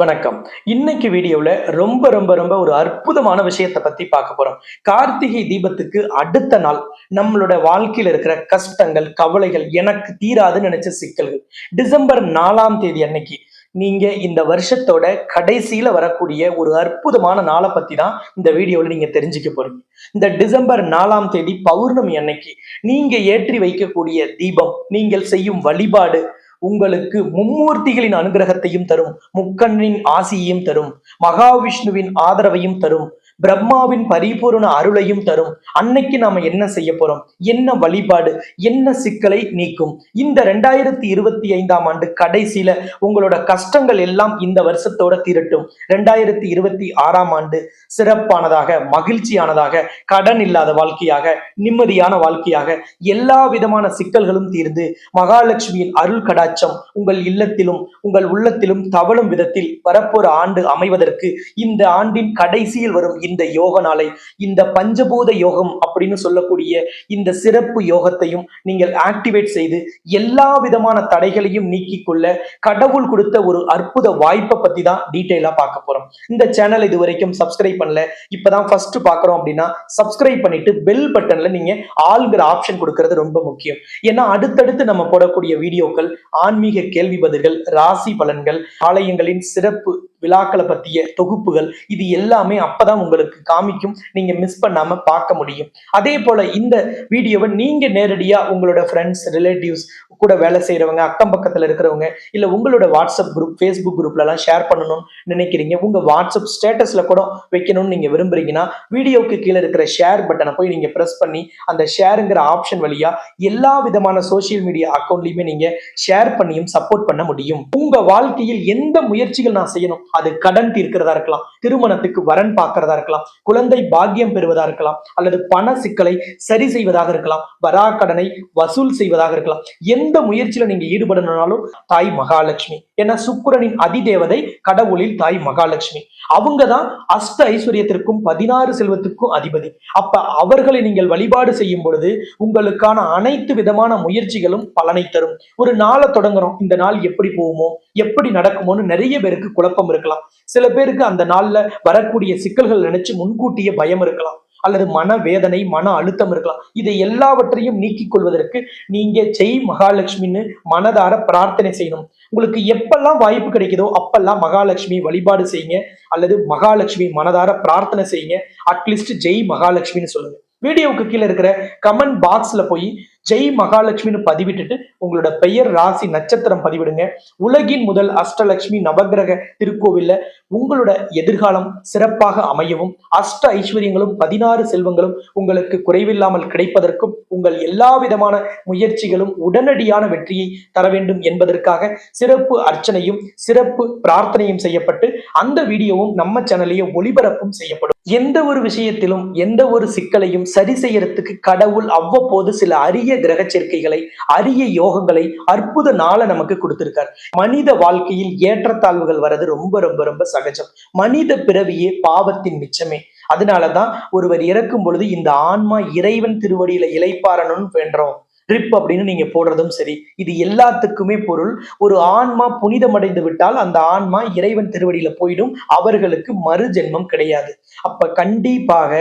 வணக்கம். இன்னைக்கு வீடியோவில் ரொம்ப ரொம்ப ரொம்ப ஒரு அற்புதமான விஷயத்தை பத்தி பார்க்க போறோம். கார்த்திகை தீபத்துக்கு அடுத்த நாள் நம்மளோட வாழ்க்கையில இருக்கிற கஷ்டங்கள் கவலைகள் எனக்கு தீராதுன்னு நினைச்ச சிக்கல்கள். டிசம்பர் நாலாம் தேதி அன்னைக்கு நீங்க இந்த வருஷத்தோட கடைசியில வரக்கூடிய ஒரு அற்புதமான நாளை பத்தி தான் இந்த வீடியோவில் நீங்க தெரிஞ்சுக்க போறீங்க. இந்த டிசம்பர் நாலாம் தேதி பௌர்ணமி அன்னைக்கு நீங்க ஏற்றி வைக்கக்கூடிய தீபம் நீங்கள் செய்யும் வழிபாடு உங்களுக்கு மும்மூர்த்திகளின் அனுகிரகத்தையும் தரும். முக்கண்ணின் ஆசியையும் தரும். மகாவிஷ்ணுவின் ஆதரவையும் தரும். பிரம்மாவின் பரிபூரண அருளையும் தரும். அன்னைக்கு நாம என்ன செய்ய போறோம்? என்ன வழிபாடு? என்ன சிக்கலை நீக்கும்? இந்த ரெண்டாயிரத்தி இருபத்தி ஐந்தாம் ஆண்டு கடைசியில உங்களோட கஷ்டங்கள் எல்லாம் இந்த வருஷத்தோட தீரட்டும். ரெண்டாயிரத்தி இருபத்தி ஆறாம் ஆண்டு சிறப்பானதாக மகிழ்ச்சியானதாக கடன் இல்லாத வாழ்க்கையாக நிம்மதியான வாழ்க்கையாக எல்லா விதமான சிக்கல்களும் தீர்ந்து மகாலட்சுமியின் அருள் கடாச்சம் உங்கள் இல்லத்திலும் உங்கள் உள்ளத்திலும் தவழும் விதத்தில் வரப்போற ஆண்டு அமைவதற்கு இந்த ஆண்டின் கடைசியில் வரும் இந்த யோக நாளை இந்த பஞ்சபூத யோகம் அப்படின்னு சொல்லக்கூடிய இந்த சிறப்பு யோகத்தையும் நீங்கள் ஆக்டிவேட் செய்து எல்லா விதமான தடைகளையும் நீக்கிக் கொள்ள கடவுள் கொடுத்த ஒரு அற்புத வாய்ப்பை பத்தி தான் டீட்டெயிலா பார்க்க போறோம். இந்த சேனல் இது வரைக்கும் சப்ஸ்கிரைப் பண்ணல. இப்பதான் ஃபர்ஸ்ட் பார்க்கறோம் அப்படின்னா சப்ஸ்கிரைப் பண்ணிட்டு பெல் பட்டன்ல நீங்க ஆள்கிற ஆப்ஷன் கொடுக்கறது ரொம்ப முக்கியம். ஏன்னா அடுத்தடுத்து நம்ம போடக்கூடிய வீடியோக்கள் ஆன்மீக கேள்வி பதில்கள் ராசி பலன்கள் ஆலயங்களின் சிறப்பு விழாக்களை பற்றிய தொகுப்புகள் இது எல்லாமே அப்பதான் உங்களுக்கு காமிக்கும். நீங்க மிஸ் பண்ணாம பார்க்க முடியும். அதே போல இந்த வீடியோவை நீங்க நேரடியா உங்களோட ஃப்ரெண்ட்ஸ் ரிலேட்டிவ்ஸ் கூட வேலை செய்யறவங்க அக்கம் பக்கத்துல இருக்கிறவங்க இல்ல உங்களோட வாட்ஸ்அப் குரூப் ஃபேஸ்புக் குரூப்ல எல்லாம் ஷேர் பண்ணணும்னு நினைக்கிறீங்க உங்க வாட்ஸ்அப் ஸ்டேட்டஸ்ல கூட வைக்கணும்னு நீங்க விரும்புறீங்கன்னா வீடியோக்கு கீழே இருக்கிற ஷேர் பட்டனை போய் நீங்க பிரஸ் பண்ணி அந்த ஷேருங்கிற ஆப்ஷன் வழியா எல்லா விதமான சோஷியல் மீடியா அக்கௌண்ட்லயுமே நீங்க ஷேர் பண்ணியும் சப்போர்ட் பண்ண முடியும். உங்க வாழ்க்கையில் எந்த முயற்சிகள் நான் செய்யணும்? அது கடன் தீர்க்கிறதா இருக்கலாம் திருமணத்துக்கு வரன் பார்க்கறதா இருக்கலாம் குழந்தை பாக்கியம் பெறுவதா இருக்கலாம் அல்லது பண சிக்கலை சரி செய்வதாக இருக்கலாம் வரா கடனை வசூல் செய்வதாக இருக்கலாம். எந்த முயற்சியில நீங்க ஈடுபடணும்னாலும் தாய் மகாலட்சுமி. ஏன்னா சுக்கிரனின் அதிதேவதை கடவுளில் தாய் மகாலட்சுமி. அவங்க தான் அஷ்ட ஐஸ்வர்யத்திற்கும் பதினாறு செல்வத்துக்கும் அதிபதி. அப்ப அவர்களை நீங்கள் வழிபாடு செய்யும் பொழுது உங்களுக்கான அனைத்து விதமான முயற்சிகளும் பலனை தரும். ஒரு நாளை தொடங்குறோம். இந்த நாள் எப்படி போகுமோ எப்படி நடக்குமோன்னு நிறைய பேருக்கு குழப்பம் இருக்கலாம். சில பேருக்கு அந்த நாள்ல வரக்கூடிய சிக்கல்கள் நினைச்சு முன்கூட்டியே பயம் இருக்கலாம். அல்லது மன வேதனை மன அழுத்தம் இருக்கலாம். இதை எல்லாவற்றையும் நீக்கிக் கொள்வதற்கு நீங்க ஜெய் மகாலட்சுமின்னு மனதார பிரார்த்தனை செய்யணும். உங்களுக்கு எப்பெல்லாம் வாய்ப்பு கிடைக்குதோ அப்பெல்லாம் மகாலட்சுமி வழிபாடு செய்யுங்க. அல்லது மகாலட்சுமி மனதார பிரார்த்தனை செய்யுங்க. அட்லீஸ்ட் ஜெய் மகாலட்சுமின்னு சொல்லுங்க. வீடியோவுக்கு கீழே இருக்கிற கமெண்ட் பாக்ஸ்ல போய் ஜெய் மகாலட்சுமின்னு பதிவிட்டுட்டு உங்களோட பெயர் ராசி நட்சத்திரம் பதிவிடுங்க. உலகின் முதல் அஷ்டலட்சுமி நவகிரக திருக்கோவில்ல உங்களோட எதிர்காலம் சிறப்பாக அமையவும் அஷ்ட ஐஸ்வர்யங்களும் பதினாறு செல்வங்களும் உங்களுக்கு குறைவில்லாமல் கிடைப்பதற்கும் உங்கள் எல்லா விதமான முயற்சிகளும் உடனடியான வெற்றியை தர வேண்டும் என்பதற்காக சிறப்பு அர்ச்சனையும் சிறப்பு பிரார்த்தனையும் செய்யப்பட்டு அந்த வீடியோவும் நம்ம சேனலையே ஒளிபரப்பும் செய்யப்படும். எந்த ஒரு விஷயத்திலும் எந்த ஒரு சிக்கலையும் சரி செய்யறதுக்கு கடவுள் அவ்வப்போது சில அரிய கிரக சேர்க்கைகளை அரிய யோகங்களை அற்புத நாளை நமக்கு கொடுத்திருக்கார். மனித வாழ்க்கையில் ஏற்றத்தாழ்வுகள் வர்றது ரொம்ப ரொம்ப ரொம்ப சகஜம். மனித பிறவியே பாவத்தின் மிச்சமே. அதனாலதான் ஒருவர் இறக்கும் பொழுது இந்த ஆன்மா இறைவன் திருவடியில இலைப்பாரணும்னு வேண்டோம் ட்ரிப் அப்படின்னு நீங்க போடுறதும் சரி இது எல்லாத்துக்குமே பொருள். ஒரு ஆன்மா புனிதமடைந்து விட்டால் அந்த ஆன்மா இறைவன் திருவடியில போயிடும் அவர்களுக்கு மறு ஜென்மம் கிடையாது. அப்ப கண்டிப்பாக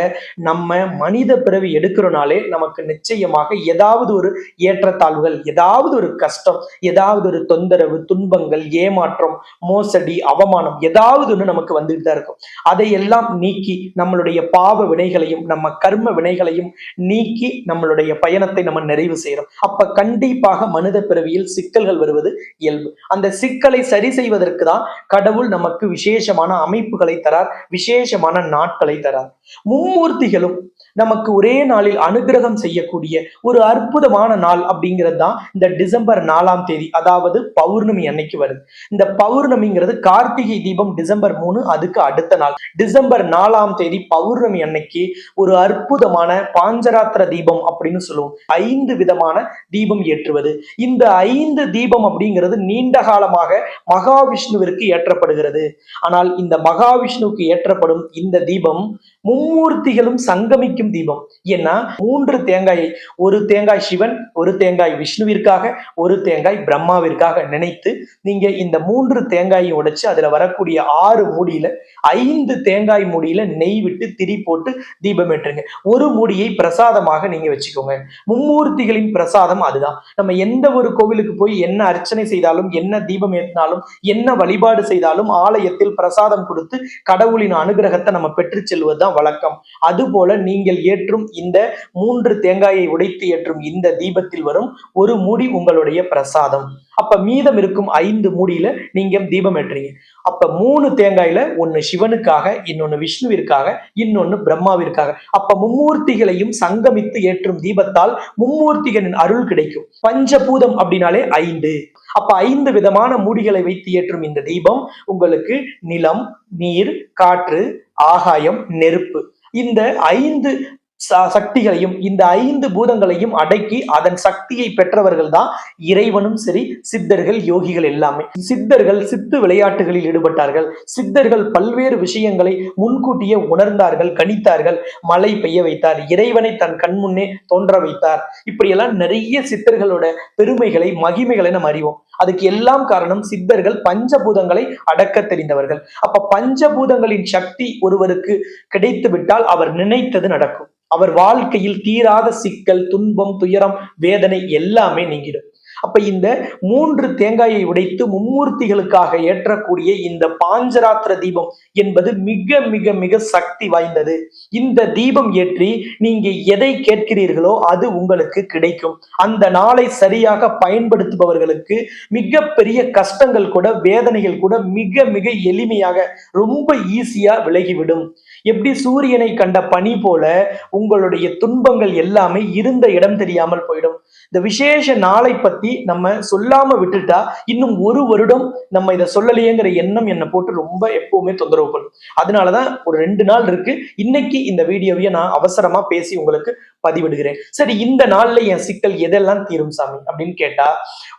நம்ம மனித பிறவி எடுக்கிறோனாலே நமக்கு நிச்சயமாக ஏதாவது ஒரு ஏற்றத்தாழ்வுகள் ஏதாவது ஒரு கஷ்டம் ஏதாவது ஒரு தொந்தரவு துன்பங்கள் ஏமாற்றம் மோசடி அவமானம் ஏதாவது ஒன்று நமக்கு வந்துட்டு தான் இருக்கும். அதையெல்லாம் நீக்கி நம்மளுடைய பாவ வினைகளையும் நம்ம கர்ம வினைகளையும் நீக்கி நம்மளுடைய பயணத்தை நம்ம நிறைவு செய்யறோம். அப்ப கண்டிப்பாக மனித பிறவியில் சிக்கல்கள் வருவது இயல்பு. அந்த சிக்கலை சரி செய்வதற்கு தான் கடவுள் நமக்கு விசேஷமான அமைப்புகளை தரார் விசேஷமான நாட்களை தரார். மும்மூர்த்திகளும் நமக்கு ஒரே நாளில் அனுகிரகம் செய்யக்கூடிய ஒரு அற்புதமான நாள் அப்படிங்கிறது தான் இந்த டிசம்பர் நாலாம் தேதி அதாவது பௌர்ணமி அன்னைக்கு வருது. இந்த பௌர்ணமிங்கிறது கார்த்திகை தீபம் டிசம்பர் மூணு அதுக்கு அடுத்த நாள். டிசம்பர் நாலாம் தேதி பௌர்ணமி அன்னைக்கு ஒரு அற்புதமான பாஞ்சராத்திர தீபம் அப்படின்னு சொல்லுவோம். ஐந்து விதமான தீபம் ஏற்றுவது. இந்த ஐந்து தீபம் அப்படிங்கிறது நீண்ட காலமாக மகாவிஷ்ணுவிற்கு ஏற்றப்படுகிறது. ஆனால் இந்த மகாவிஷ்ணுவுக்கு ஏற்றப்படும் இந்த தீபம் மும்மூர்த்திகளும் சங்கமிக்க வைக்கும் தீபம். ஏன்னா மூன்று தேங்காயை ஒரு தேங்காய் சிவன் ஒரு தேங்காய் விஷ்ணுவிற்காக ஒரு தேங்காய் பிரம்மாவிற்காக நினைத்து நீங்க இந்த மூன்று தேங்காயை உடைச்சு அதுல வரக்கூடிய ஆறு மூடியில ஐந்து தேங்காய் மூடியில நெய் விட்டு திரி போட்டு தீபம் ஏற்றுங்க. ஒரு மூடியை பிரசாதமாக நீங்க வச்சுக்கோங்க. மும்மூர்த்திகளின் பிரசாதம் அதுதான். நம்ம எந்த ஒரு கோவிலுக்கு போய் என்ன அர்ச்சனை செய்தாலும் என்ன தீபம் ஏற்றினாலும் என்ன வழிபாடு செய்தாலும் ஆலயத்தில் பிரசாதம் கொடுத்து கடவுளின் அனுகிரகத்தை நம்ம பெற்று செல்வதுதான் வழக்கம். அதுபோல நீங்கள் ஏற்றும் இந்த மூன்று தேங்காயை உடைத்து ஏற்றும் இந்த தீபத்தில் வரும் ஒரு மூடி உங்களுடைய பிரசாதம். அப்ப மீதம் இருக்கும் ஐந்து மூடியில நீங்க தீபம் ஏற்றுறீங்க. அப்ப மூணு தேங்காயில ஒன்னு சிவனுக்காக இன்னொன்னு விஷ்ணுவிற்காக இன்னொன்னு பிரம்மாவிற்காக. அப்ப மும்மூர்த்திகளையும் சங்கமித்து ஏற்றும் தீபத்தால் மும்மூர்த்திகளின் அருள் கிடைக்கும். பஞ்சபூதம் அப்படின்னாலே ஐந்து. அப்ப ஐந்து விதமான மூடிகளை வைத்து ஏற்றும் இந்த தீபம் உங்களுக்கு நிலம் நீர் காற்று ஆகாயம் நெருப்பு. இந்த ஐந்து சக்திகளையும் இந்த ஐந்து பூதங்களையும் அடக்கி அதன் சக்தியை பெற்றவர்கள் தான் இறைவனும் சரி சித்தர்கள் யோகிகள் எல்லாமே. சித்தர்கள் சித்து விளையாட்டுகளில் ஈடுபட்டார்கள். சித்தர்கள் பல்வேறு விஷயங்களை முன்கூட்டியே உணர்ந்தார்கள் கணித்தார்கள். மழை பெய்ய வைத்தார். இறைவனை தன் கண் முன்னே தோன்ற வைத்தார். இப்படியெல்லாம் நிறைய சித்தர்களோட பெருமைகளை மகிமைகளை நம்ம அறிவோம். அதுக்கு எல்லாம் காரணம் சித்தர்கள் பஞ்சபூதங்களை அடக்க தெரிந்தவர்கள். அப்ப பஞ்சபூதங்களின் சக்தி ஒருவருக்கு கிடைத்து விட்டால் அவர் நினைத்தது நடக்கும். அவர் வாழ்க்கையில் தீராத சிக்கல் துன்பம் துயரம் வேதனை எல்லாமே நீங்கிடும். அப்ப இந்த மூன்று தேங்காயை உடைத்து மும்மூர்த்திகளுக்காக ஏற்றக்கூடிய இந்த பாஞ்சராத்திர தீபம் என்பது மிக மிக மிக சக்தி வாய்ந்தது. இந்த தீபம் ஏற்றி நீங்க எதை கேட்கிறீர்களோ அது உங்களுக்கு கிடைக்கும். அந்த நாளை சரியாக பயன்படுத்துபவர்களுக்கு மிக பெரிய கஷ்டங்கள் கூட வேதனைகள் கூட மிக மிக எளிமையாக ரொம்ப ஈஸியா விலகிவிடும். எப்படி சூரியனை கண்ட பனி போல உங்களுடைய துன்பங்கள் எல்லாமே இருந்த இடம் தெரியாமல் போயிடும். இந்த விசேஷ நாளை பத்தி நம்ம சொல்லாம விட்டுட்டா இன்னும் ஒரு வருடம் நம்ம இதை சொல்லலையேங்கிற எண்ணம் என்னை போட்டு ரொம்ப எப்பவுமே தொந்தரவு பண்ணும். அதனாலதான் ஒரு ரெண்டு நாள் இருக்கு. இன்னைக்கு இந்த வீடியோவையே நான் அவசரமா பேசி உங்களுக்கு பதிவிடுகிறேன். சரி இந்த நாள்ல என் சிக்கல் எதெல்லாம் தீரும் சாமி அப்படின்னு கேட்டா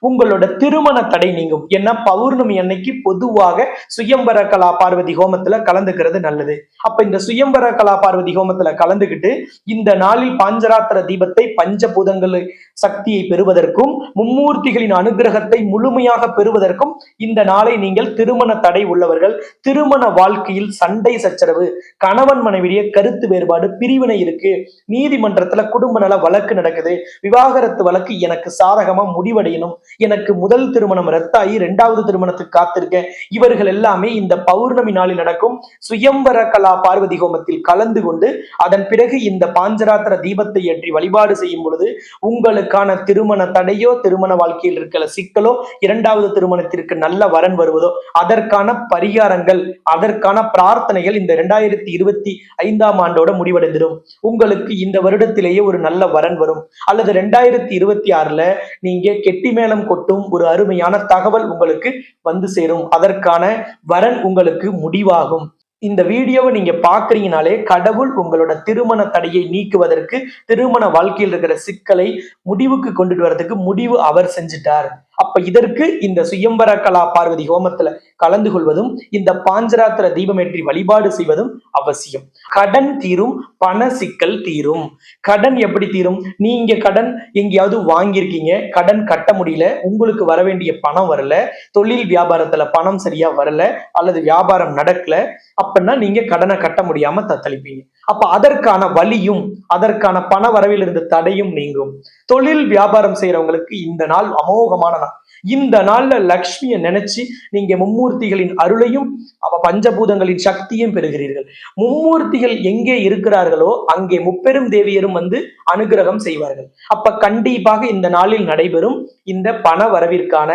உங்களோட திருமண தடை நீங்கும். ஏன்னா பௌர்ணமி அன்னைக்கு பொதுவாக சுயம்பர கலா பார்வதி ஹோமத்துல கலந்துக்கிறது நல்லது. அப்ப இந்த சுயம்பர கலா பார்வதி ஹோமத்துல கலந்துக்கிட்டு இந்த நாளில் பாஞ்சராத்திர தீபத்தை பஞ்சபூதங்கள் சக்தியை பெறுவதற்கும் மும்மூர்த்திகளின் அனுகிரகத்தை முழுமையாக பெறுவதற்கும் இந்த நாளை நீங்கள் திருமண தடை உள்ளவர்கள் திருமண வாழ்க்கையில் சண்டை சச்சரவு கணவன் மனைவிடைய கருத்து வேறுபாடு பிரிவினை இருக்கு நீதிமன்ற இடத்துல குடும்ப நல வழக்கு நடக்குது. விவாகரத்து வழக்கு எனக்கு சாதகமா முடிவடையணும். எனக்கு முதல் திருமணம் ரத்தாகி இரண்டாவது திருமணத்துக்கு காத்திருக்கேன். இவர்கள் எல்லாமே இந்த பௌர்ணமி நாளில் நடக்கும் சுயம்பர கலா பார்வதி ஹோமத்தில் கலந்து கொண்டு அதன் பிறகு இந்த பாஞ்சராத்திர தீபத்தை ஏற்றி வழிபாடு செய்யும் பொழுது உங்களுக்கான திருமண தடையோ திருமண வாழ்க்கையில் இருக்கிற சிக்கலோ இரண்டாவது திருமணத்திற்கு நல்ல வரன் வருவதோ அதற்கான பரிகாரங்கள் அதற்கான பிரார்த்தனைகள் இந்த இரண்டாயிரத்தி இருபத்தி ஐந்தாம் ஆண்டோட முடிவடைந்திடும். உங்களுக்கு இந்த வருடத்தில் வருடத்திலேயே ஒரு நல்ல வரன் வரும். அல்லது ரெண்டாயிரத்தி இருபத்தி ஆறுல நீங்க கெட்டி மேளம் கொட்டும் ஒரு அருமையான தகவல் உங்களுக்கு வந்து சேரும். அதற்கான வரன் உங்களுக்கு முடிவாகும். இந்த வீடியோவை நீங்க பாக்குறீங்கனாலே கடவுள் உங்களோட திருமண தடையை நீக்குவதற்கு திருமண வாழ்க்கையில் இருக்கிற சிக்கலை முடிவுக்கு கொண்டுட்டு வரதுக்கு முடிவு அவர் செஞ்சிட்டார். அப்ப இதற்கு இந்த சுயம்பர கலா பார்வதி ஹோமத்துல கலந்து கொள்வதும் இந்த பாஞ்சராத்திர தீபமேற்றி வழிபாடு செய்வதும் அவசியம். கடன் தீரும் பண சிக்கல் தீரும். கடன் எப்படி தீரும்? நீங்க கடன் எங்கேயாவது வாங்கியிருக்கீங்க கடன் கட்ட முடியல உங்களுக்கு வர வேண்டிய பணம் வரல தொழில் வியாபாரத்துல பணம் சரியா வரல அல்லது வியாபாரம் நடக்கல அப்படின்னா நீங்க கடனை கட்ட முடியாம தத்தளிப்பீங்க. அப்ப அதற்கான வலியும் அதற்கான பண வரவில் இருந்த தடையும் நீங்கும். தொழில் வியாபாரம் செய்யறவங்களுக்கு இந்த நாள் அமோகமான நாள். இந்த நாள்ல லக்ஷ்மியை நினைச்சு நீங்க மும்மூர்த்திகளின் அருளையும் அவ பஞ்சபூதங்களின் சக்தியும் பெறுகிறீர்கள். மும்மூர்த்திகள் எங்கே இருக்கிறார்களோ அங்கே முப்பெரும் தேவியரும் வந்து அனுகிரகம் செய்வார்கள். அப்ப கண்டிப்பாக இந்த நாளில் நடைபெறும் இந்த பண வரவிற்கான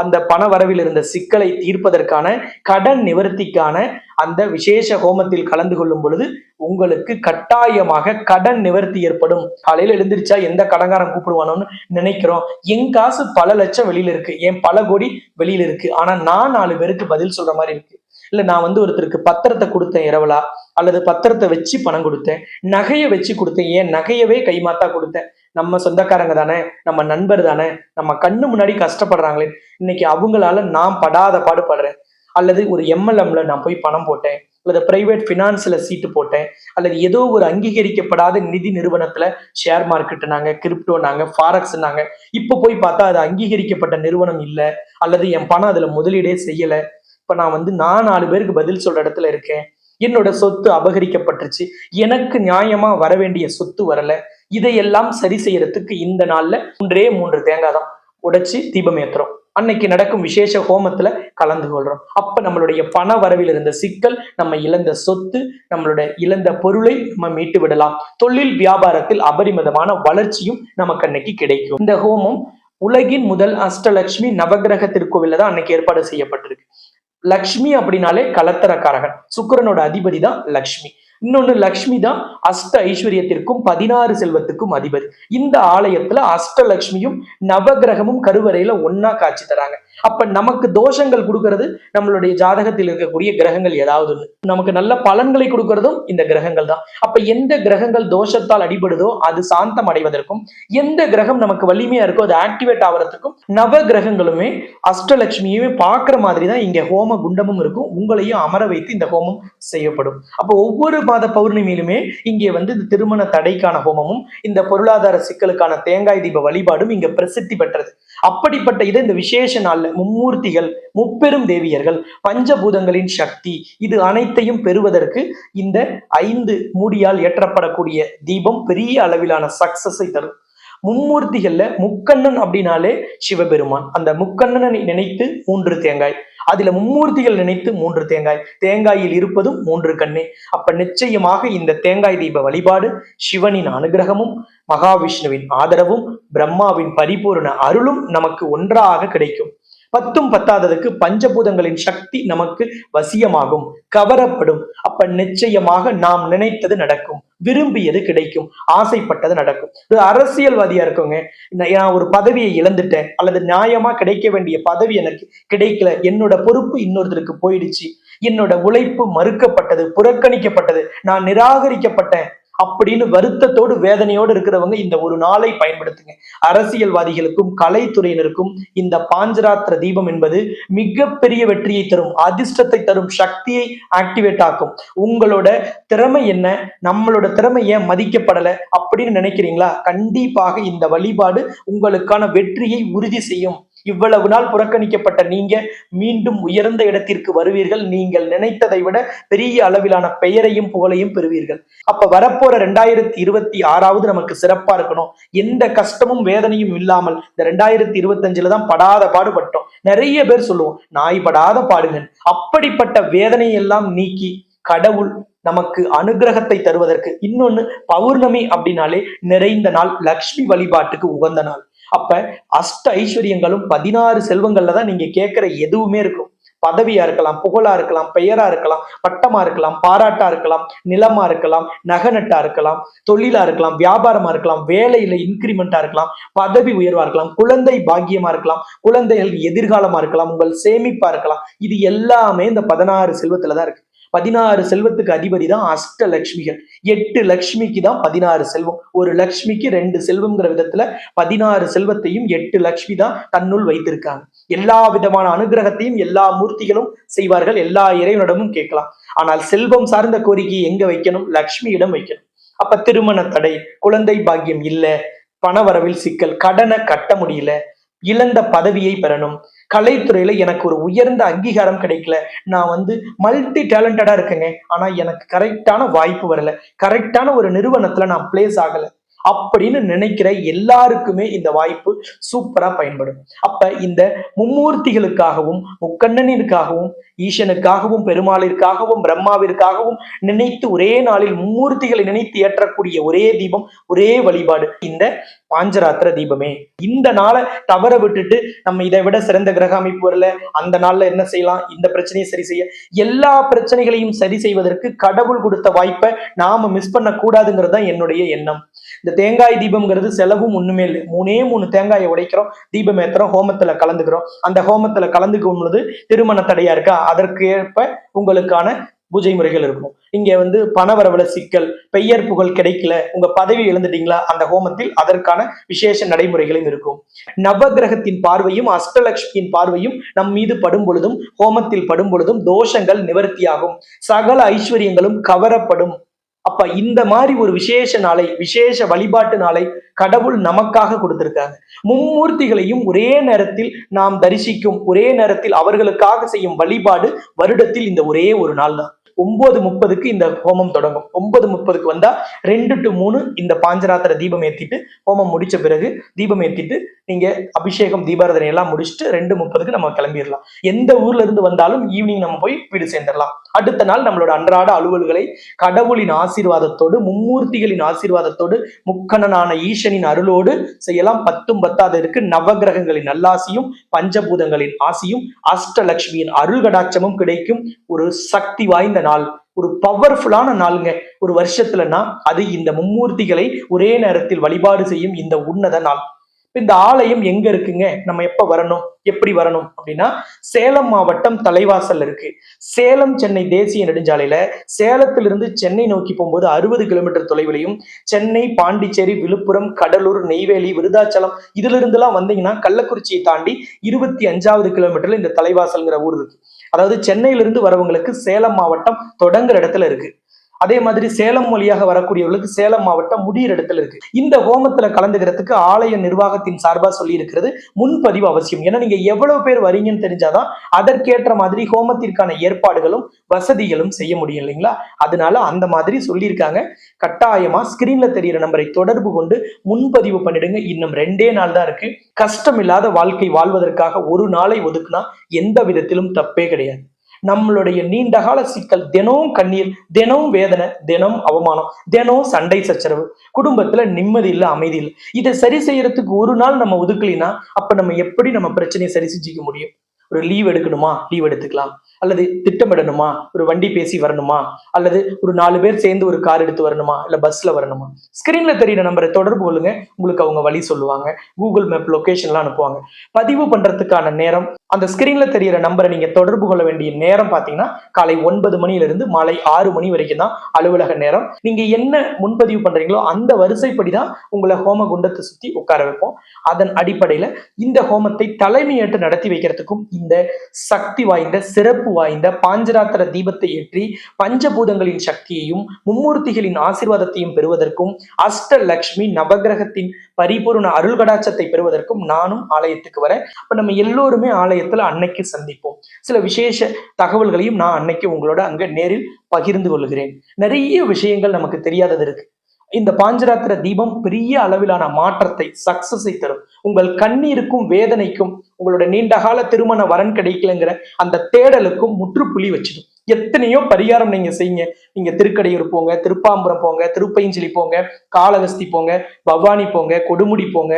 அந்த பண வரவில் இருந்த சிக்கலை தீர்ப்பதற்கான கடன் நிவர்த்திக்கான அந்த விசேஷ ஹோமத்தில் கலந்து கொள்ளும் பொழுது உங்களுக்கு கட்டாயமாக கடன் நிவர்த்தி ஏற்படும். காலையில எழுந்திருச்சா எந்த கடங்காரன் கூப்பிடுவானோன்னு நினைக்கிறோம். என் காசு பல லட்சம் வெளியில இருக்கு. என் பல கோடி வெளியில இருக்கு. ஆனா நான் நாலு பேருக்கு பதில் சொல்ற மாதிரி இருக்கு. இல்ல நான் வந்து ஒருத்தருக்கு பத்திரத்தை கொடுத்தேன் இரவலா அல்லது பத்திரத்தை வச்சு பணம் கொடுத்தேன். நகையை வச்சு கொடுத்தேன். ஏன் நகையவே கைமாத்தா கொடுத்தேன். நம்ம சொந்தக்காரங்க தானே நம்ம நண்பர் தானே நம்ம கண்ணு முன்னாடி கஷ்டப்படுறாங்களே இன்னைக்கு அவங்களால நான் படாத பாடுபடுறேன். அல்லது ஒரு எம்எல்எம்ல நான் போய் பணம் போட்டேன் அல்லது பிரைவேட் ஃபினான்ஸ்ல சீட்டு போட்டேன் அல்லது ஏதோ ஒரு அங்கீகரிக்கப்படாத நிதி நிறுவனத்துல ஷேர் மார்க்கெட்னாங்க கிரிப்டோனாங்க ஃபாரக்ஸ்னாங்க இப்ப போய் பார்த்தா அது அங்கீகரிக்கப்பட்ட நிறுவனம் இல்லை அல்லது என் பணம் அதுல முதலீடே செய்யல. இப்ப நான் வந்து நான் நாலு பேருக்கு பதில் சொல்ற இடத்துல இருக்கேன். என்னோட சொத்து அபகரிக்கப்பட்டுருச்சு. எனக்கு நியாயமா வர வேண்டிய சொத்து வரலை. இதையெல்லாம் சரி செய்யறதுக்கு இந்த நாள்ல மூன்றே மூன்று தேங்காய் தான் உடைச்சு தீபம் ஏத்துறோம். அன்னைக்கு நடக்கும் விசேஷ ஹோமத்துல கலந்து கொள்றோம். அப்ப நம்மளுடைய பண வரவில் இருந்த சிக்கல் நம்ம இழந்த சொத்து நம்மளுடைய இழந்த பொருளை நம்ம மீட்டு விடலாம். தொழில் வியாபாரத்தில் அபரிமிதமான வளர்ச்சியும் நமக்கு அன்னைக்கு கிடைக்கும். இந்த ஹோமம் உலகின் முதல் அஷ்டலட்சுமி நவகிரக திருக்கோவில்ல தான் அன்னைக்கு ஏற்பாடு செய்யப்பட்டிருக்கு. லக்ஷ்மி அப்படின்னாலே கலத்தரக்காரகன். சுக்கிரனோட அதிபதி தான் லக்ஷ்மி. இன்னொன்னு லக்ஷ்மி தான் அஷ்ட ஐஸ்வர்யத்திற்கும் பதினாறு செல்வத்துக்கும் அதிபதி. இந்த ஆலயத்துல அஷ்டலக்ஷ்மியும் நவகிரகமும் கருவறையில ஒன்னா காட்சி தராங்க. அப்ப நமக்கு தோஷங்கள் கொடுக்கறது நம்மளுடைய ஜாதகத்தில் இருக்கக்கூடிய கிரகங்கள் ஏதாவது நமக்கு நல்ல பலன்களை கொடுக்கறதும் இந்த கிரகங்கள் தான். அப்ப எந்த கிரகங்கள் தோஷத்தால் அடிபடுதோ அது சாந்தம் அடைவதற்கும் எந்த கிரகம் நமக்கு வலிமையா இருக்கோ அது ஆக்டிவேட் ஆகிறதுக்கும் நவ கிரகங்களுமே அஷ்டலட்சுமியுமே பார்க்குற மாதிரி தான் இங்க ஹோம குண்டமும் இருக்கும். உங்களையும் அமர வைத்து இந்த ஹோமம் செய்யப்படும். அப்போ ஒவ்வொரு மாத பௌர்ணமியிலுமே இங்கே வந்து இந்த திருமண தடைக்கான ஹோமமும் இந்த பொருளாதார சிக்கலுக்கான தேங்காய் தீப வழிபாடும் இங்க பிரசித்தி பெற்றது. அப்படிப்பட்ட இதை இந்த விசேஷ நாள்ல மும்மூர்த்திகள் முப்பெரும் தேவியர்கள் பஞ்சபூதங்களின் சக்தி இது அனைத்தையும் பெறுவதற்கு இந்த ஐந்து மூடியால் ஏற்றப்படக்கூடிய தீபம் பெரிய அளவிலான சக்சஸை தரும். மும்மூர்த்திகள்ல முக்கண்ணன் அப்படின்னாலே சிவபெருமான். அந்த முக்கண்ணனை நினைத்து மூன்று தேங்காய். அதுல மும்மூர்த்திகள் நினைத்து மூன்று தேங்காய். தேங்காயில் இருப்பதும் மூன்று கண்ணே. அப்ப நிச்சயமாக இந்த தேங்காய் தீப வழிபாடு சிவனின் அனுகிரகமும் மகாவிஷ்ணுவின் ஆதரவும் பிரம்மாவின் பரிபூர்ண அருளும் நமக்கு ஒன்றாக கிடைக்கும். பத்தும் பத்தாததுக்கு பஞ்சபூதங்களின் சக்தி நமக்கு வசியமாகும் கவரப்படும். அப்ப நிச்சயமாக நாம் நினைத்தது நடக்கும் விரும்பியது கிடைக்கும் ஆசைப்பட்டது நடக்கும். இது அரசியல்வாதியா இருக்கவங்க நான் ஒரு பதவியை இழந்துட்டேன் அல்லது நியாயமா கிடைக்க வேண்டிய பதவி எனக்கு கிடைக்கல என்னோட பொறுப்பு இன்னொருத்தருக்கு போயிடுச்சு என்னோட உழைப்பு மறுக்கப்பட்டது புறக்கணிக்கப்பட்டது நான் நிராகரிக்கப்பட்டேன் அப்படின்னு வருத்தத்தோடு வேதனையோடு இருக்கிறவங்க இந்த ஒரு நாளை பயன்படுத்துங்க. அரசியல்வாதிகளுக்கும் கலைத்துறையினருக்கும் இந்த பாஞ்சராத்திர தீபம் என்பது மிகப்பெரிய வெற்றியை தரும் அதிர்ஷ்டத்தை தரும் சக்தியை ஆக்டிவேட் ஆக்கும். உங்களோட திறமை என்ன? நம்மளோட திறமை ஏன் மதிக்கப்படல? அப்படின்னு நினைக்கிறீங்களா? கண்டிப்பாக இந்த வழிபாடு உங்களுக்கான வெற்றியை உறுதி செய்யும். இவ்வளவு நாள் புறக்கணிக்கப்பட்ட நீங்க மீண்டும் உயர்ந்த இடத்திற்கு வருவீர்கள். நீங்கள் நினைத்ததை விட பெரிய அளவிலான பெயரையும் புகழையும் பெறுவீர்கள். அப்ப வரப்போற ரெண்டாயிரத்தி இருபத்தி ஆறாவது நமக்கு சிறப்பா இருக்கணும். எந்த கஷ்டமும் வேதனையும் இல்லாமல் இந்த ரெண்டாயிரத்தி இருபத்தஞ்சுல தான் படாத பாடுபட்டோம். நிறைய பேர் சொல்லுவோம் நாய் படாத பாடுங்கள் அப்படிப்பட்ட வேதனையெல்லாம் நீக்கி கடவுள் நமக்கு அனுகிரகத்தை தருவதற்கு இன்னொன்னு பௌர்ணமி அப்படின்னாலே நிறைந்த நாள் லக்ஷ்மி வழிபாட்டுக்கு உகந்த நாள். அப்ப அஷ்ட ஐஸ்வர்யங்களும் பதினாறு செல்வங்கள்ல தான் நீங்க கேட்கிற எதுவுமே இருக்கும். பதவியா இருக்கலாம் புகழா இருக்கலாம் பெயரா இருக்கலாம் பட்டமா இருக்கலாம் பாராட்டா இருக்கலாம் நிலமா இருக்கலாம் நகநட்டா இருக்கலாம் தொழிலா இருக்கலாம் வியாபாரமா இருக்கலாம் வேலையில இன்கிரிமெண்டா இருக்கலாம் பதவி உயர்வா இருக்கலாம் குழந்தை பாக்கியமா இருக்கலாம் குழந்தைகள் எதிர்காலமா இருக்கலாம் உங்கள் சேமிப்பா இருக்கலாம். இது எல்லாமே இந்த பதினாறு செல்வத்துலதான் இருக்கு. பதினாறு செல்வத்துக்கு அதிபதி தான் அஷ்டலட்சுமிகள் எட்டு லக்ஷ்மிக்கு தான் பதினாறு செல்வம். ஒரு லக்ஷ்மிக்கு ரெண்டு செல்வம்ங்கிற விதத்துல பதினாறு செல்வத்தையும் எட்டு லக்ஷ்மி தான் தன்னுள் வைத்திருக்காங்க. எல்லா விதமான அனுகிரகத்தையும் எல்லா மூர்த்திகளும் செய்வார்கள். எல்லா இறைவனிடமும் கேட்கலாம். ஆனால் செல்வம் சார்ந்த கோரிக்கையை எங்க வைக்கணும்? லக்ஷ்மியிடம் வைக்கணும். அப்ப திருமண தடை குழந்தை பாக்கியம் இல்ல பணவரவில் சிக்கல் கடனை கட்ட முடியல இழந்த பதவியை பெறணும். கலைத்துறையில எனக்கு ஒரு உயர்ந்த அங்கீகாரம் கிடைக்கல. நான் வந்து மல்டி டேலண்டடா இருக்கேங்க. ஆனா எனக்கு கரெக்டான வாய்ப்பு வரல. கரெக்டான ஒரு நிறுவனத்துல நான் பிளேஸ் ஆகல. அப்படின்னு நினைக்கிற எல்லாருக்குமே இந்த வாய்ப்பு சூப்பரா பயன்படும். அப்ப இந்த மும்மூர்த்திகளுக்காகவும் முக்கண்ணனிற்காகவும் ஈசனுக்காகவும் பெருமாளிற்காகவும் பிரம்மாவிற்காகவும் நினைத்து ஒரே நாளில் மும்மூர்த்திகளை நினைத்து ஏற்றக்கூடிய ஒரே தீபம் ஒரே வழிபாடு இந்த பாஞ்சராத்திர தீபமே. இந்த நாளை தவற விட்டுட்டு நம்ம இதை விட சிறந்த கிரக அமைப்பு வரல அந்த நாள்ல என்ன செய்யலாம் இந்த பிரச்சனையை சரி செய்ய எல்லா பிரச்சனைகளையும் சரி செய்வதற்கு கடவுள் கொடுத்த வாய்ப்பை நாம மிஸ் பண்ண கூடாதுங்கிறது தான் என்னுடைய எண்ணம். இந்த தேங்காய் தீபம்ங்கிறது செலவும் ஒண்ணுமே இல்லை. மூணே மூணு தேங்காயை உடைக்கிறோம். தீபம் ஏத்துறோம் ஹோமத்துல கலந்துக்கிறோம். அந்த ஹோமத்துல கலந்துக்கும் பொழுது திருமண தடையா இருக்கா? அதற்கு ஏற்ப உங்களுக்கான பூஜை முறைகள் இருக்கும். இங்க வந்து பணவரவுல சிக்கல் பெயர் புகழ் கிடைக்கல உங்க பதவி இழந்துட்டீங்களா? அந்த ஹோமத்தில் அதற்கான விசேஷ நடைமுறைகளும் இருக்கும். நவகிரகத்தின் பார்வையும் அஷ்டலட்சுமியின் பார்வையும் நம் மீது படும் பொழுதும் ஹோமத்தில் படும் பொழுதும் தோஷங்கள் நிவர்த்தியாகும். சகல ஐஸ்வர்யங்களும் கவரப்படும். அப்ப இந்த மாதிரி ஒரு விசேஷ நாளை விசேஷ வழிபாட்டு நாளை கடவுள் நமக்காக கொடுத்திருக்காங்க. மும்மூர்த்திகளையும் ஒரே நேரத்தில் நாம் தரிசிக்கும் ஒரே நேரத்தில் அவர்களுக்காக செய்யும் வழிபாடு வருடத்தில் இந்த ஒரே ஒரு நாள் தான் ஒன்பது முப்பதுக்கு இந்த ஹோமம் தொடங்கும். ஒன்பது முப்பதுக்கு வந்தா ரெண்டு டு மூணு இந்த பாஞ்சராத்திர தீபம் ஏத்திட்டு ஹோமம் முடிச்ச பிறகு தீபம் ஏத்திட்டு நீங்க அபிஷேகம் தீபாரதனை எல்லாம் முடிச்சுட்டு ரெண்டு முப்பதுக்கு நம்ம கிளம்பிடலாம். எந்த ஊர்ல இருந்து வந்தாலும் ஈவினிங் நம்ம போய் வீடு சேர்ந்துடலாம். அடுத்த நாள் நம்மளோட அன்றாட அலுவல்களை கடவுளின் ஆசீர்வாதத்தோடு மும்மூர்த்திகளின் ஆசீர்வாதத்தோடு முக்கணனான ஈசனின் அருளோடு செய்யலாம். பத்தும் பத்தாவது இருக்கு நவகிரகங்களின் நல்லாசியும் பஞ்சபூதங்களின் ஆசியும் அஷ்டலட்சுமியின் அருள் கடாட்சமும் கிடைக்கும். ஒரு சக்தி வாய்ந்த நாள். ஒரு பவர்ஃபுல்லான நாளுங்க. ஒரு வருஷத்துலன்னா அது இந்த மும்மூர்த்திகளை ஒரே நேரத்தில் வழிபாடு செய்யும் இந்த உன்னத நாள். இந்த ஆலயம் எங்க இருக்குங்க? நம்ம எப்ப வரணும்? எப்படி வரணும்? அப்படின்னா சேலம் மாவட்டம் தலைவாசல் இருக்கு. சேலம் சென்னை தேசிய நெடுஞ்சாலையில சேலத்திலிருந்து சென்னை நோக்கி போகும்போது அறுபது கிலோமீட்டர் தொலைவிலையும் சென்னை பாண்டிச்சேரி விழுப்புரம் கடலூர் நெய்வேலி விருதாச்சலம் இதுல இருந்துலாம் வந்தீங்கன்னா கள்ளக்குறிச்சியை தாண்டி இருபத்தி அஞ்சாவது கிலோமீட்டர்ல இந்த தலைவாசல்ங்கிற ஊர் இருக்கு. அதாவது சென்னையிலிருந்து வரவங்களுக்கு சேலம் மாவட்டம் தொடங்குற இடத்துல இருக்கு. அதே மாதிரி சேலம் வழியாக வரக்கூடியவர்களுக்கு சேலம் மாவட்டம் முடியிற இடத்துல இருக்கு. இந்த ஹோமத்துல கலந்துக்கிறதுக்கு ஆலய நிர்வாகத்தின் சார்பா சொல்லி இருக்கிறது முன்பதிவு அவசியம். ஏன்னா நீங்க எவ்வளவு பேர் வரீங்கன்னு தெரிஞ்சாதான் அதற்கேற்ற மாதிரி ஹோமத்திற்கான ஏற்பாடுகளும் வசதிகளும் செய்ய முடியும் இல்லைங்களா? அதனால அந்த மாதிரி சொல்லியிருக்காங்க. கட்டாயமா ஸ்கிரீன்ல தெரியிற நம்பரை தொடர்பு கொண்டு முன்பதிவு பண்ணிடுங்க. இன்னும் ரெண்டே நாள் தான் இருக்கு. கஷ்டம் இல்லாத வாழ்க்கை வாழ்வதற்காக ஒரு நாளை ஒதுக்குனா எந்த விதத்திலும் தப்பே கிடையாது. நம்மளுடைய நீண்டகால சிக்கல் தினம் கண்ணீர் தினம் வேதனை தினம் அவமானம் தினம் சண்டை சச்சரவு குடும்பத்துல நிம்மதி இல்லை அமைதி இல்லை. இதை சரி செய்யறதுக்கு ஒரு நாள் நம்ம ஒதுக்கலினா அப்ப நம்ம எப்படி நம்ம பிரச்சனையை சரி செஞ்சுக்க முடியும்? ஒரு லீவ் எடுக்கணுமா? லீவ் எடுத்துக்கலாம். அல்லது திட்டமிடணுமா? ஒரு வண்டி பேசி வரணுமா? அல்லது ஒரு நாலு பேர் சேர்ந்து ஒரு கார் எடுத்து வரணுமா? இல்லை பஸ்ல வரணுமா? ஸ்கிரீன்ல தெரியுற நம்பரை தொடர்பு கொள்ளுங்க. உங்களுக்கு அவங்க வழி சொல்லுவாங்க. கூகுள் மேப் லொகேஷன்லாம் அனுப்புவாங்க. பதிவு பண்றதுக்கான நேரம் அந்த ஸ்கிரீன்ல தெரியிற நம்பரை நீங்க தொடர்பு கொள்ள வேண்டிய நேரம் பாத்தீங்கன்னா காலை ஒன்பது மணியிலிருந்து இருந்து மாலை ஆறு மணி வரைக்கும் தான் அலுவலக நேரம். நீங்க என்ன முன்பதிவு பண்றீங்களோ அந்த வரிசைப்படி தான் உங்களை ஹோம குண்டத்தை சுத்தி உட்கார வைப்போம். அதன் அடிப்படையில இந்த ஹோமத்தை தலைமையேற்று நடத்தி வைக்கிறதுக்கும் இந்த சக்தி வாய்ந்த சிறப்பு வாய்ந்த பாஞ்சராத்திர தீபத்தை ஏற்றி பஞ்சபூதங்களின் சக்தியையும் மும்மூர்த்திகளின் ஆசீர்வாதத்தையும் பெறுவதற்கும் அஷ்டலக்ஷ்மி நவகிரகத்தின் பரிபூர்ண அருள் கடாட்சத்தை பெறுவதற்கும் நானும் ஆலயத்துக்கு வரேன் அப்ப நம்ம எல்லோருமே ஆலயத்துல அன்னைக்கு சந்திப்போம். சில விசேஷ தகவல்களையும் நான் அன்னைக்கு உங்களோட அங்க நேரில் பகிர்ந்து கொள்கிறேன். நிறைய விஷயங்கள் நமக்கு தெரியாதது இருக்கு. இந்த பாஞ்சராத்திர தீபம் பெரிய அளவிலான மாற்றத்தை சக்சஸை தரும். உங்கள் கண்ணீருக்கும் வேதனைக்கும் உங்களோட நீண்டகால திருமண வரன் கிடைக்கலங்கிற அந்த தேடலுக்கும் முற்றுப்புள்ளி வச்சிடும். எத்தனையோ பரிகாரம் நீங்க செய்யுங்க. நீங்க திருக்கடையூர் போங்க திருப்பாம்புரம் போங்க திருப்பையஞ்சிலி போங்க காளகஸ்தி போங்க பவானி போங்க கொடுமுடி போங்க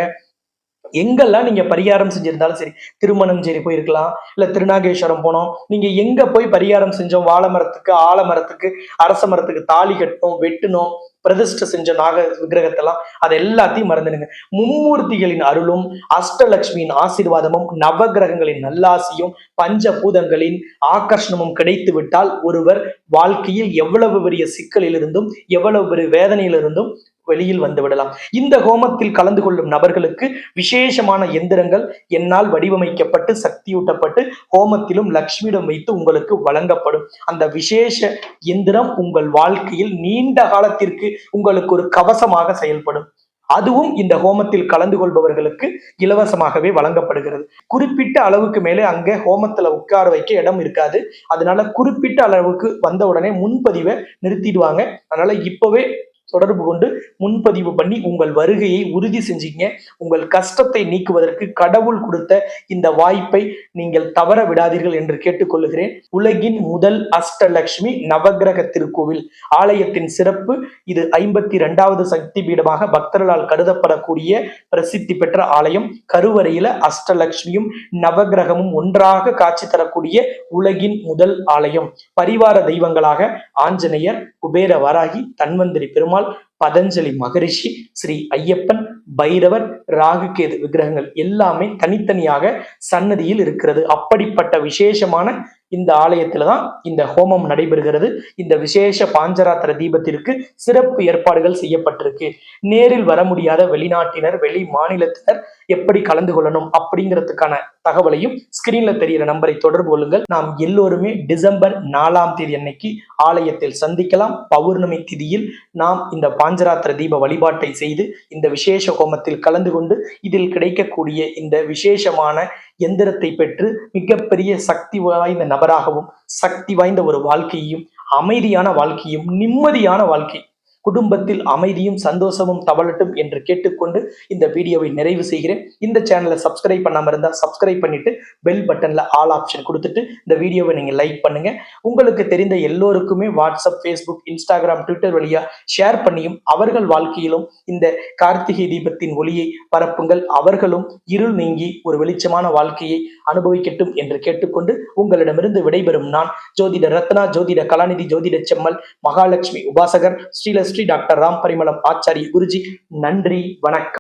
எங்கெல்லாம் நீங்க பரிகாரம் செஞ்சிருந்தாலும் சரி திருமணம் சரி போயிருக்கலாம் இல்ல திருநாகேஸ்வரம் போனோம். நீங்க எங்க போய் பரிகாரம் செஞ்சோம்? வாழை மரத்துக்கு ஆலமரத்துக்கு அரச மரத்துக்கு தாலி கட்டணும் வெட்டணும் பிரதிஷ்டை செஞ்ச நாக விக்கிரகத்தெல்லாம் அது எல்லாத்தையும் மறந்துடுங்க. மும்மூர்த்திகளின் அருளும் அஷ்டலட்சுமியின் ஆசீர்வாதமும் நவகிரகங்களின் நல்லாசியும் பஞ்சபூதங்களின் ஆகர்ஷணமும் கிடைத்து விட்டால் ஒருவர் வாழ்க்கையில் எவ்வளவு பெரிய சிக்கலிலிருந்தும் எவ்வளவு பெரிய வேதனையிலிருந்தும் வெளியில் வந்து விடலாம். இந்த ஹோமத்தில் கலந்து கொள்ளும் நபர்களுக்கு விசேஷமான எந்திரங்கள் என்னால் வடிவமைக்கப்பட்டு சக்தியூட்டப்பட்டு ஹோமத்திலும் லக்ஷ்மியிடம் வைத்து உங்களுக்கு வழங்கப்படும். அந்த விசேஷ எந்திரம் உங்கள் வாழ்க்கையில் நீண்ட காலத்திற்கு உங்களுக்கு ஒரு கவசமாக செயல்படும். அதுவும் இந்த ஹோமத்தில் கலந்து கொள்பவர்களுக்கு இலவசமாகவே வழங்கப்படுகிறது. குறிப்பிட்ட அளவுக்கு மேலே அங்கே ஹோமத்துல உட்கார வைக்க இடம் இருக்காது. அதனால குறிப்பிட்ட அளவுக்கு வந்த உடனே முன்பதிவை நிறுத்திடுவாங்க. அதனால இப்பவே தொடர்பு கொண்டு முன்பதிவு பண்ணி உங்கள் வருகையை உறுதி செஞ்சீங்க. உங்கள் கஷ்டத்தை நீக்குவதற்கு கடவுள் கொடுத்த இந்த வாய்ப்பை நீங்கள் தவற விடாதீர்கள் என்று கேட்டுக்கொள்கிறேன். உலகின் முதல் அஷ்டலட்சுமி நவகிரக திருக்கோவில். ஆலயத்தின் சிறப்பு இது ஐம்பத்தி இரண்டாவது சக்தி பீடமாக பக்தர்களால் கருதப்படக்கூடிய பிரசித்தி பெற்ற ஆலயம். கருவறையில அஷ்டலட்சுமியும் நவகிரகமும் ஒன்றாக காட்சி தரக்கூடிய உலகின் முதல் ஆலயம். பரிவார தெய்வங்களாக ஆஞ்சநேயர் குபேர வராகி தன்வந்திரி பெருமாள் பதஞ்சலி மகரிஷி ஸ்ரீ ஐயப்பன் பைரவர் ராகுகேது விக்கிரகங்கள் எல்லாமே தனித்தனியாக சன்னதியில் இருக்கிறது. அப்படிப்பட்ட விசேஷமான இந்த ஆலயத்துல தான் இந்த ஹோமம் நடைபெறுகிறது. இந்த விசேஷ பாஞ்சராத்திர தீபத்திற்கு சிறப்பு ஏற்பாடுகள் செய்யப்பட்டிருக்கு. நேரில் வர முடியாத வெளிநாட்டினர் வெளி மாநிலத்தினர் எப்படி கலந்து கொள்ளணும் அப்படிங்கிறதுக்கான தகவலையும் ஸ்கிரீன்ல தெரியிற நம்பரை தொடர்பு கொள்ளுங்கள். நாம் எல்லோருமே டிசம்பர் நாலாம் தேதி அன்னைக்கு ஆலயத்தில் சந்திக்கலாம். பௌர்ணமி திதியில் நாம் இந்த பாஞ்சராத்திர தீப வழிபாட்டை செய்து இந்த விசேஷ ஹோமத்தில் கலந்து கொண்டு இதில் கிடைக்கக்கூடிய இந்த விசேஷமான எந்திரத்தை பெற்று மிகப்பெரிய சக்தி வாய்ந்த நபராகவும் சக்தி வாய்ந்த ஒரு வாழ்க்கையையும் அமைதியான வாழ்க்கையும் நிம்மதியான வாழ்க்கை குடும்பத்தில் அமைதியும் சந்தோஷமும் தவழட்டும் என்று கேட்டுக்கொண்டு இந்த வீடியோவை நிறைவு செய்கிறேன். இந்த சேனலை சப்ஸ்கிரைப் பண்ணாம இருந்தால் சப்ஸ்கிரைப் பண்ணிட்டு பெல் பட்டனில் ஆல் ஆப்ஷன் கொடுத்துட்டு இந்த வீடியோவை நீங்கள் லைக் பண்ணுங்க. உங்களுக்கு தெரிந்த எல்லோருக்குமே வாட்ஸ்அப் ஃபேஸ்புக் இன்ஸ்டாகிராம் ட்விட்டர் வழியா ஷேர் பண்ணியும் அவர்கள் வாழ்க்கையிலும் இந்த கார்த்திகை தீபத்தின் ஒளியை பரப்புங்கள். அவர்களும் இருள் நீங்கி ஒரு வெளிச்சமான வாழ்க்கையை அனுபவிக்கட்டும் என்று கேட்டுக்கொண்டு உங்களிடமிருந்து விடைபெறும் நான் ஜோதிட ரத்னா ஜோதிட கலாநிதி ஜோதிட செம்மல் மகாலட்சுமி உபாசகர் ஸ்ரீலஸ்ரீ டாக்டர் ராம் பரிமளம் ஆச்சாரிய குருஜி நன்றி வணக்கம்.